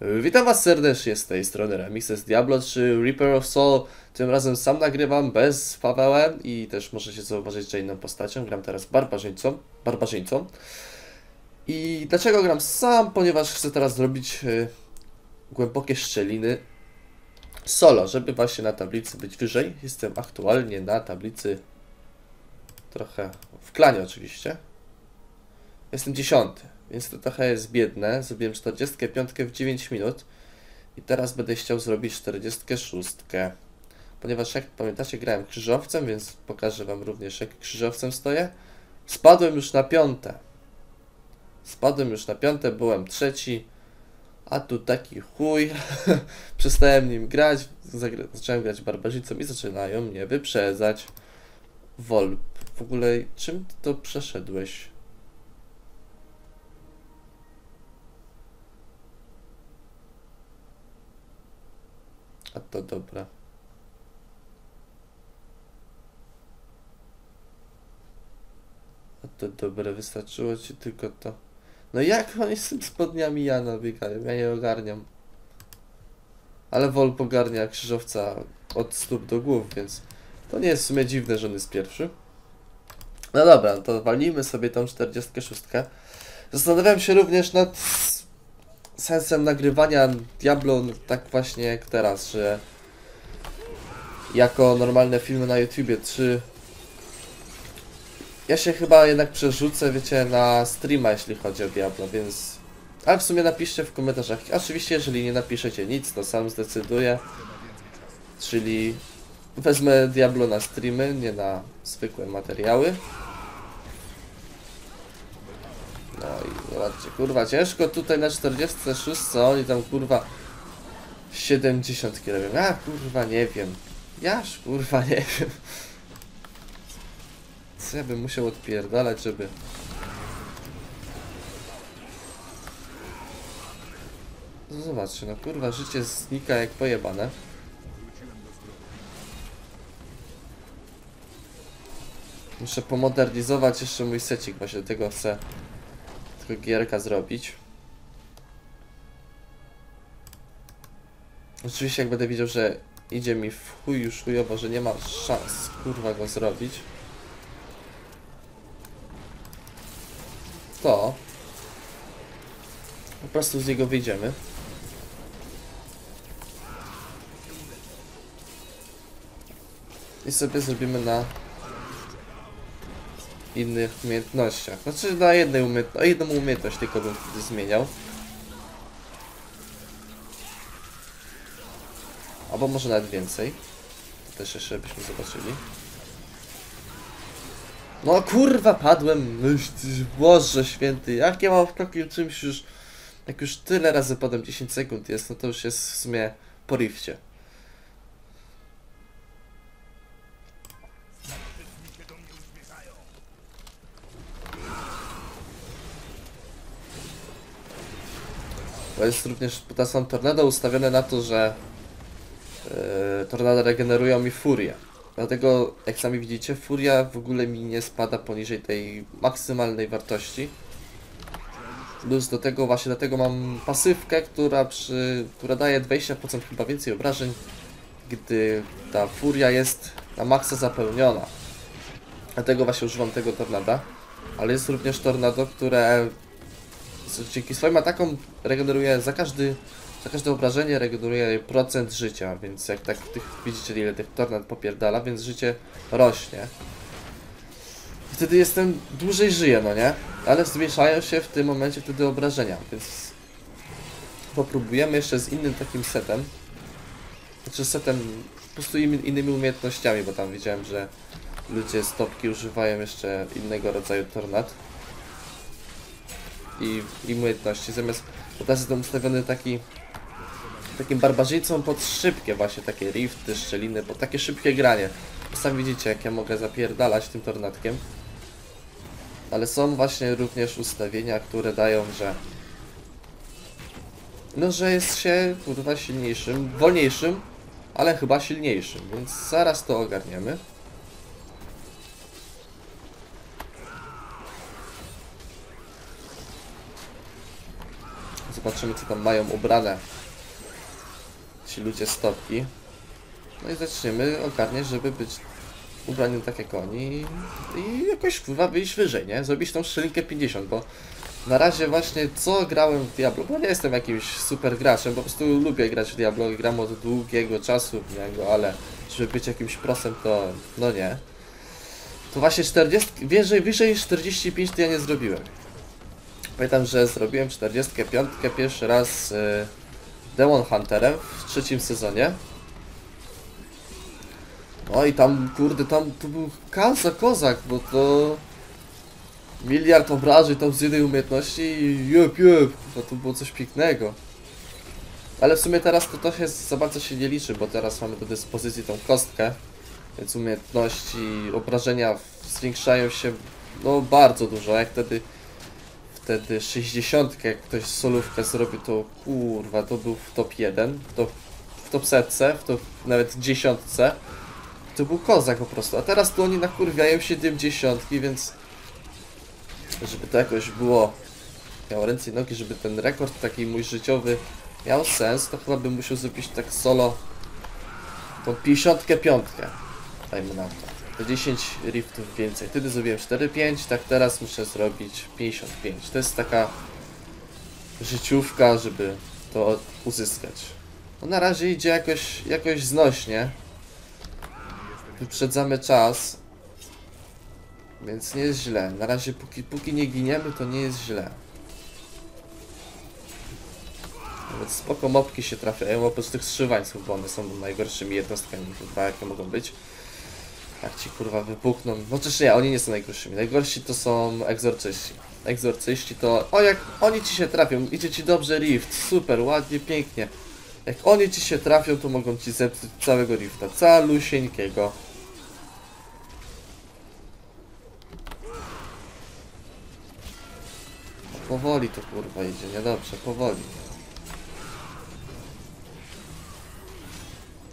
Witam was serdecznie z tej strony Remixes Diablo 3 Reaper of Soul. Tym razem sam nagrywam bez Pawełem i też możecie zauważyć, że inną postacią. Gram teraz barbarzyńcą. barbarzyńcą. I dlaczego gram sam? Ponieważ chcę teraz zrobić y, głębokie szczeliny solo, żeby właśnie na tablicy być wyżej. Jestem aktualnie na tablicy trochę w klanie oczywiście. Jestem dziesiąty, więc to trochę jest biedne. Zrobiłem 45 w 9 minut i teraz będę chciał zrobić 46. Ponieważ jak pamiętacie grałem krzyżowcem, więc pokażę wam również jak krzyżowcem stoję. Spadłem już na piąte. Spadłem już na piąte, byłem trzeci. A tu taki chuj. Przestałem nim grać. Zagra zacząłem grać barbarzyńcą i zaczynają mnie wyprzedzać. Wolp. W ogóle czym to przeszedłeś? A to dobra. A to dobre, wystarczyło ci tylko to. No jak oni z tym spodniami Jana biegają? Ja nie ogarniam. Ale Wolp ogarnia krzyżowca od stóp do głów, więc to nie jest w sumie dziwne, że on jest pierwszy. No dobra, to walnijmy sobie tą 46. Zastanawiałem się również nad sensem nagrywania Diablo tak właśnie jak teraz, że jako normalne filmy na YouTubie, czy ja się chyba jednak przerzucę, wiecie, na streama, jeśli chodzi o Diablo, więc... Ale w sumie napiszcie w komentarzach. Oczywiście, jeżeli nie napiszecie nic, to sam zdecyduję. Czyli wezmę Diablo na streamy, nie na zwykłe materiały. No i zobaczcie, kurwa, ciężko tutaj na 46, co oni tam, kurwa, 70 km. A, kurwa, nie wiem. Jaż, kurwa, nie wiem. Co ja bym musiał odpierdalać, żeby... No zobaczcie, no kurwa, życie znika jak pojebane. Muszę pomodernizować jeszcze mój secik, właśnie tego chcę gierka zrobić. Oczywiście jak będę widział, że idzie mi w chuj już chujowo, że nie ma szans kurwa go zrobić. To po prostu z niego wyjdziemy. I sobie zrobimy na innych umiejętnościach. Znaczy na jednej umiejętności, jedną umiejętność tylko bym wtedy zmieniał. Albo może nawet więcej. To też jeszcze byśmy zobaczyli. No kurwa, padłem. Boże święty, jak ja mam w takim czymś już... Jak już tyle razy padłem 10 sekund jest, no to już jest w sumie po rifcie. Bo jest również, to są tornado ustawione na to, że yy, tornado regenerują mi furię. Dlatego, jak sami widzicie, furia w ogóle mi nie spada poniżej tej maksymalnej wartości. Plus do tego, właśnie dlatego mam pasywkę, która, przy, która daje 20% chyba więcej obrażeń, gdy ta furia jest na maksa zapełniona. Dlatego właśnie używam tego tornada. Ale jest również tornado, które dzięki swoim atakom regeneruje za każdy za każde obrażenie regeneruje procent życia, więc jak tak tych, widzicie ile tych tornad popierdala, więc życie rośnie. Wtedy jestem, dłużej żyję, no nie? Ale zmniejszają się w tym momencie wtedy obrażenia, więc popróbujemy jeszcze z innym takim setem. Znaczy setem, po prostu innymi umiejętnościami, bo tam widziałem, że ludzie z topki używają jeszcze innego rodzaju tornad i, i umiejętności. Zamiast teraz jestem ustawiony taki takim barbarzyńcą pod szybkie właśnie takie rifty, szczeliny, pod takie szybkie granie. Sami widzicie jak ja mogę zapierdalać tym tornadkiem. Ale są właśnie również ustawienia, które dają, że no, że jest się kurwa silniejszym, wolniejszym, ale chyba silniejszym, więc zaraz to ogarniemy. Zobaczymy co tam mają ubrane ci ludzie z topki. No i zaczniemy ogarniać, żeby być ubrani tak jak oni i, jakoś kurwa wyjść wyżej, nie? Zrobić tą szczelinkę 50, bo na razie właśnie co grałem w Diablo, bo nie jestem jakimś super graczem, po prostu lubię grać w Diablo i gram od długiego czasu niego, ale żeby być jakimś prosem to no nie. To właśnie 40, wyżej, wyżej 45 to ja nie zrobiłem. Pamiętam, że zrobiłem 45 pierwszy raz y, Demon Hunterem w trzecim sezonie. No i tam, kurde, tam to był kalsa kozak, bo to miliard obrażeń tam z jednej umiejętności i jup, jup, to, to było coś pięknego. Ale w sumie teraz to trochę za bardzo się nie liczy, bo teraz mamy do dyspozycji tą kostkę, więc umiejętności, obrażenia zwiększają się no bardzo dużo, jak wtedy wtedy 60, jak ktoś solówkę zrobił, to kurwa, to był w top 1, to w top setce, w top nawet dziesiątce. To był kozak po prostu, a teraz tu oni nakurwiają 70, więc żeby to jakoś było, miało ręce i nogi, żeby ten rekord taki mój życiowy miał sens, to chyba bym musiał zrobić tak solo tą 55, dajmy na to to 10 riftów więcej. Wtedy zrobiłem 4-5, tak teraz muszę zrobić 55. To jest taka życiówka, żeby to uzyskać. No na razie idzie jakoś, jakoś znośnie. Wyprzedzamy czas. Więc nie jest źle. Na razie póki, póki nie giniemy, to nie jest źle. Nawet spoko mopki się trafiają, oprócz tych strzywańców, bo one są najgorszymi jednostkami chyba jakie mogą być. Jak ci kurwa wybuchną. No czyż nie, oni nie są najgorszymi. Najgorsi to są egzorcyści. Egzorcyści to. O jak oni ci się trafią, idzie ci dobrze rift. Super, ładnie, pięknie. Jak oni ci się trafią, to mogą ci zepsuć całego rifta. Calusieńkiego. Powoli to kurwa idzie, niedobrze, powoli.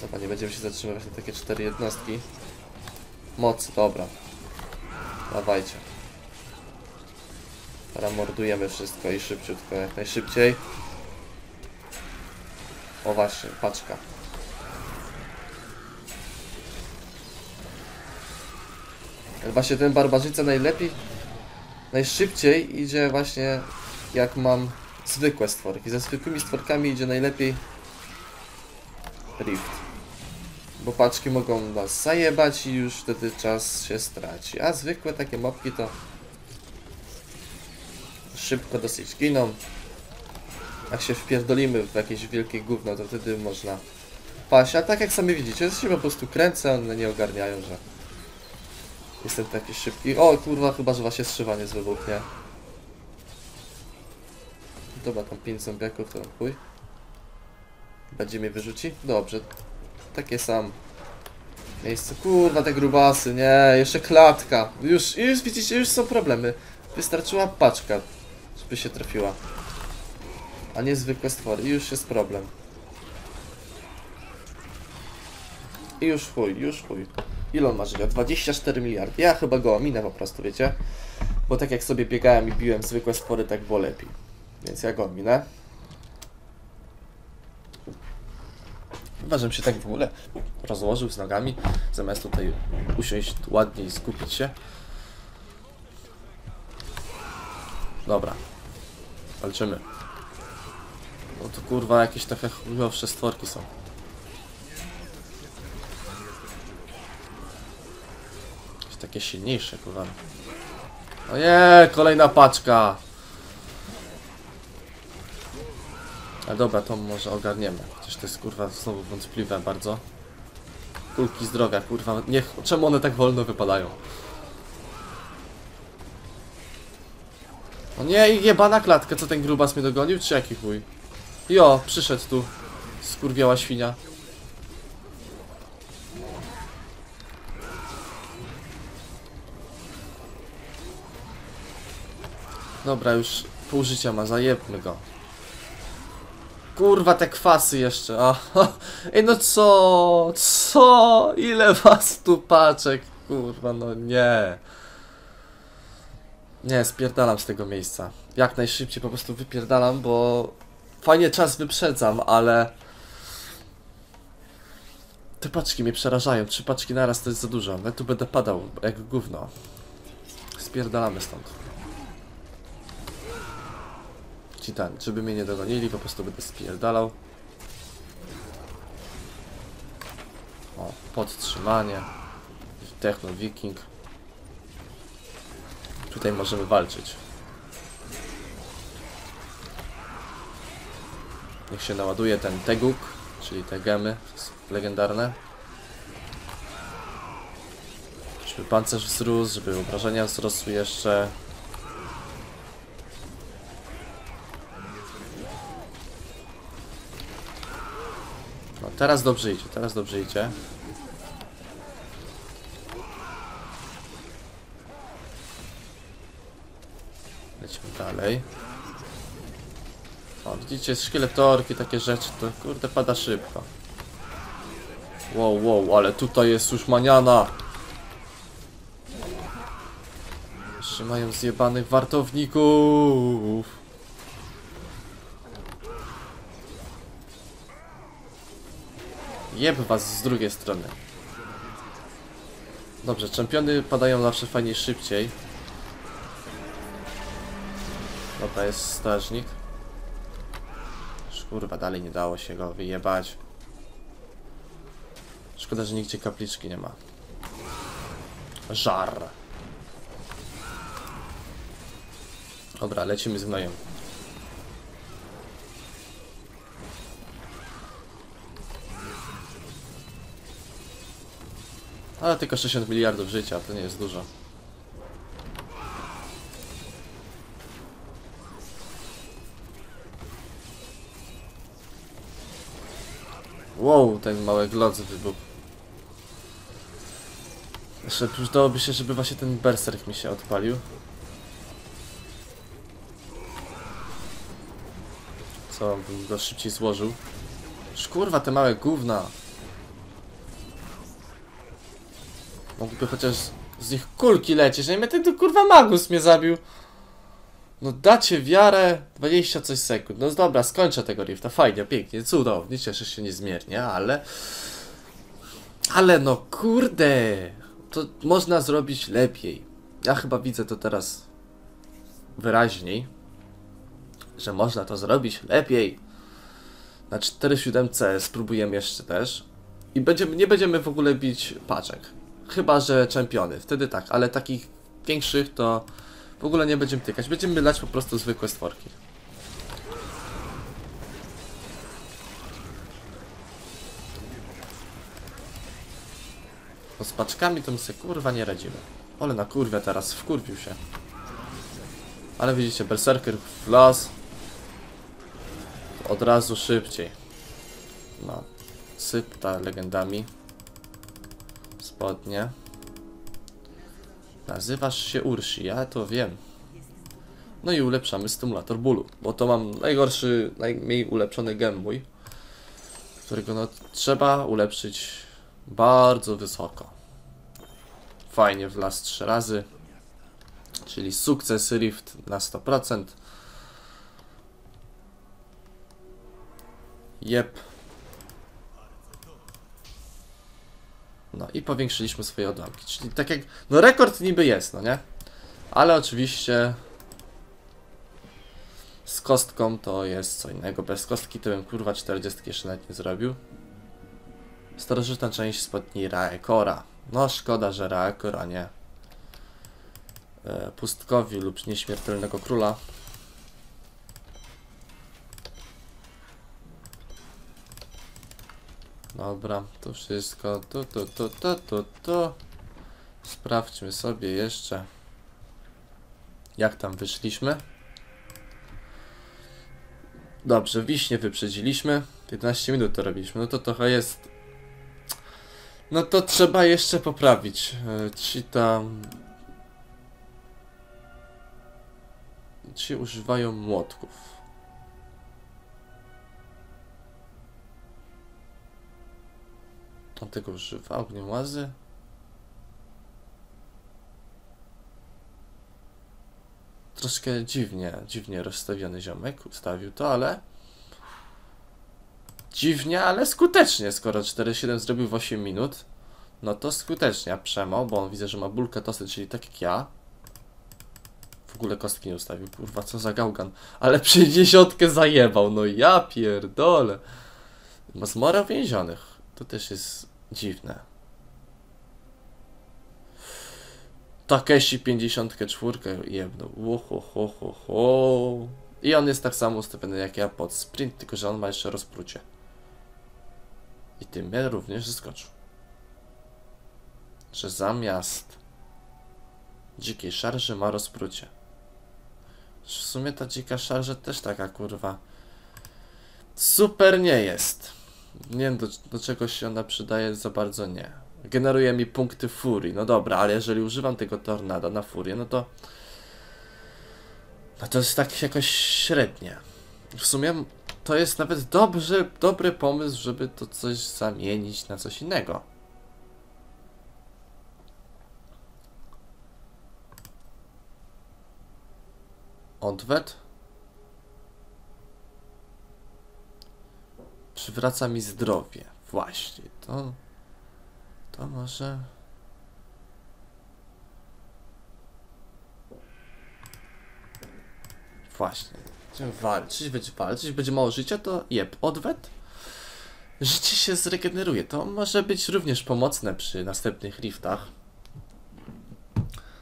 Chyba nie będziemy się zatrzymywać na takie cztery jednostki. Moc, dobra. Dawajcie. Teraz mordujemy wszystko i szybciutko, jak najszybciej. O właśnie, paczka. Właśnie ten barbarzyńca najlepiej, najszybciej idzie właśnie jak mam zwykłe stworki. Ze zwykłymi stworkami idzie najlepiej Rift. Bo paczki mogą nas zajebać i już wtedy czas się straci. A zwykłe takie mopki to szybko dosyć giną. Jak się wpierdolimy w jakieś wielkie gówno, to wtedy można paść. A tak jak sami widzicie, się po prostu kręcę, one nie ogarniają, że jestem taki szybki. O kurwa, chyba, że właśnie strzywanie z wybuchnie. Dobra, tam 5 zombiaków, to chuj. Będzie mnie wyrzuci? Dobrze, takie sam. Miejsce. Kurwa, te grubasy, nie, jeszcze klatka. Już, już widzicie, już są problemy. Wystarczyła paczka, żeby się trafiła. A nie zwykłe stwory. Już jest problem. I już chuj, już chuj. Ile on ma życia? 24 miliardy. Ja chyba go ominę po prostu, wiecie? Bo tak jak sobie biegałem i biłem zwykłe stwory, tak było lepiej. Więc ja go ominę. Chyba, żebym się tak w ogóle rozłożył z nogami, zamiast tutaj usiąść ładnie i skupić się. Dobra. Walczymy. No to kurwa jakieś takie chujowsze stworki są. Jakieś takie silniejsze kurwa. Ojej, kolejna paczka. A dobra, to może ogarniemy. Chociaż to jest kurwa znowu wątpliwe bardzo. Kulki zdrowia, kurwa. Niech, czemu one tak wolno wypadają? O nie, jebana klatka, co ten grubas mnie dogonił, czy jaki chuj? Jo, przyszedł tu. Skurwiała świnia. Dobra, już pół życia ma, zajebmy go. Kurwa, te kwasy jeszcze. Aha. Ej, no co? Co? Ile was tu paczek? Kurwa, no nie. Nie, spierdalam z tego miejsca. Jak najszybciej po prostu wypierdalam, bo Fajnie czas wyprzedzam, ale... Te paczki mnie przerażają. Trzy paczki naraz to jest za dużo. Ja tu będę padał jak gówno. Spierdalamy stąd. Ten, żeby mnie nie dogonili, po prostu będę spierdalał. O, podtrzymanie. Techno Viking. Tutaj możemy walczyć. Niech się naładuje ten Teguk, czyli te gemy legendarne. Żeby pancerz wzrósł, żeby obrażenia wzrosły jeszcze. Teraz dobrze idzie, teraz dobrze idzie. Lecimy dalej. O, widzicie, szkieletorki, takie rzeczy, to kurde pada szybko. Wow, wow, ale tutaj jest już maniana. Jeszcze mają zjebanych wartowników. Jeb was z drugiej strony. Dobrze, czempiony padają zawsze fajnie szybciej. Dobra, jest strażnik. Kurwa, dalej nie dało się go wyjebać. Szkoda, że nigdzie kapliczki nie ma. Żar. Dobra, lecimy z gnojem. Ale tylko 60 miliardów życia, to nie jest dużo. Wow, ten mały gloc wybuchł. Jeszcze przydałoby się, żeby właśnie ten berserk mi się odpalił. Co, bym go szybciej złożył. Szkurwa, te małe gówna. Mógłby chociaż z nich kulki lecieć, że mnie ten kurwa magus mnie zabił. No dacie wiarę 20 coś sekund. No dobra, skończę tego rifta. Fajnie, pięknie, cudownie, cieszę się niezmiernie, ale... Ale no kurde, to można zrobić lepiej. Ja chyba widzę to teraz wyraźniej, że można to zrobić lepiej. Na 4.7c spróbujemy jeszcze też. I będziemy, nie będziemy w ogóle bić paczek. Chyba, że czempiony. Wtedy tak, ale takich większych to w ogóle nie będziemy tykać. Będziemy lać po prostu zwykłe stworki. Z paczkami to my sobie kurwa nie radzimy. Ale na kurwę teraz, wkurwił się. Ale widzicie, berserker w las. Od razu szybciej. No. Sypta legendami. Spodnie. Nazywasz się Urshi, ja to wiem. No i ulepszamy stymulator bólu, bo to mam najgorszy, najmniej ulepszony gem mój, którego no trzeba ulepszyć bardzo wysoko. Fajnie w las 3 razy, czyli sukces Rift na 100%. Jep. No i powiększyliśmy swoje odłamki. Czyli tak jak. No rekord niby jest, no nie? Ale oczywiście z kostką to jest co innego. Bez kostki to bym kurwa 40 jeszcze nawet nie zrobił. Starożytna część spodni Raekora. No szkoda, że Raekor, a nie e, pustkowi lub nieśmiertelnego króla. Dobra, to wszystko. To, to, to, to, to, to. Sprawdźmy sobie jeszcze, jak tam wyszliśmy. Dobrze, wiśnie wyprzedziliśmy. 15 minut to robiliśmy. No to trochę jest. No to trzeba jeszcze poprawić. E, ci tam. Ci używają młotków. On tego używa, ogniołazy. Troszkę dziwnie, dziwnie rozstawiony ziomek ustawił to, ale dziwnie, ale skutecznie, skoro 4-7 zrobił w 8 minut. No to skutecznie, Przemo, bo on widzę, że ma bulkę tosy, czyli tak jak ja. W ogóle kostki nie ustawił, kurwa, co za gałgan. Ale przy dziesiątkę zajebał, no ja pierdolę. Ma zmora więzionych, to też jest dziwne. Takeshi 54 jebnął. Uhohohoho. I on jest tak samo ustawiony jak ja pod sprint, tylko że on ma jeszcze rozprucie. I tym mnie również zaskoczył. Że zamiast dzikiej szarży ma rozprucie. W sumie ta dzika szarża też taka kurwa. Super nie jest. Nie wiem do, do czego się ona przydaje, za bardzo nie. Generuje mi punkty furii. No dobra, ale jeżeli używam tego tornada na furię, no to. No to jest tak jakoś średnie. W sumie to jest nawet dobrze, dobry pomysł, żeby to coś zamienić na coś innego. Odwet? Przywraca mi zdrowie. Właśnie, to... To może... Właśnie. Będziemy walczyć, będzie walczyć, będzie mało życia, to jeb, odwet. Życie się zregeneruje. To może być również pomocne przy następnych riftach.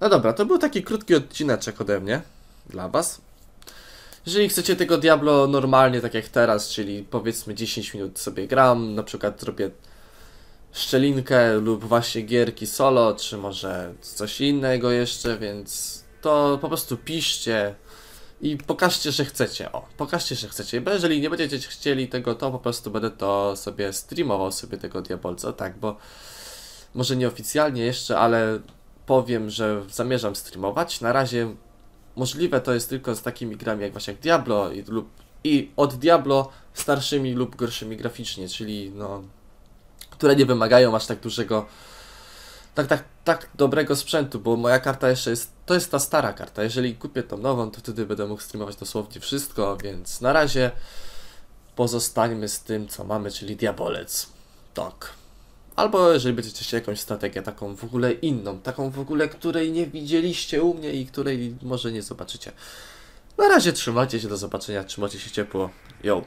No dobra, to był taki krótki odcineczek ode mnie dla Was. Jeżeli chcecie tego Diablo normalnie, tak jak teraz, czyli powiedzmy 10 minut sobie gram, na przykład robię szczelinkę lub właśnie gierki solo, czy może coś innego jeszcze, więc to po prostu piszcie i pokażcie, że chcecie. O, pokażcie, że chcecie. Bo jeżeli nie będziecie chcieli tego, to po prostu będę to sobie streamował sobie tego Diabolca, tak, bo może nieoficjalnie jeszcze, ale powiem, że zamierzam streamować. Na razie możliwe to jest tylko z takimi grami jak właśnie jak Diablo i, lub, i od Diablo starszymi lub gorszymi graficznie, czyli no, które nie wymagają aż tak dużego, tak, tak, tak dobrego sprzętu, bo moja karta jeszcze jest, to jest ta stara karta. Jeżeli kupię tą nową, to wtedy będę mógł streamować dosłownie wszystko, więc na razie pozostańmy z tym, co mamy, czyli Diabolec. Tak. Albo jeżeli będziecie jakąś strategię taką w ogóle inną, taką w ogóle, której nie widzieliście u mnie i której może nie zobaczycie. Na razie trzymajcie się, do zobaczenia, trzymajcie się ciepło. Yo!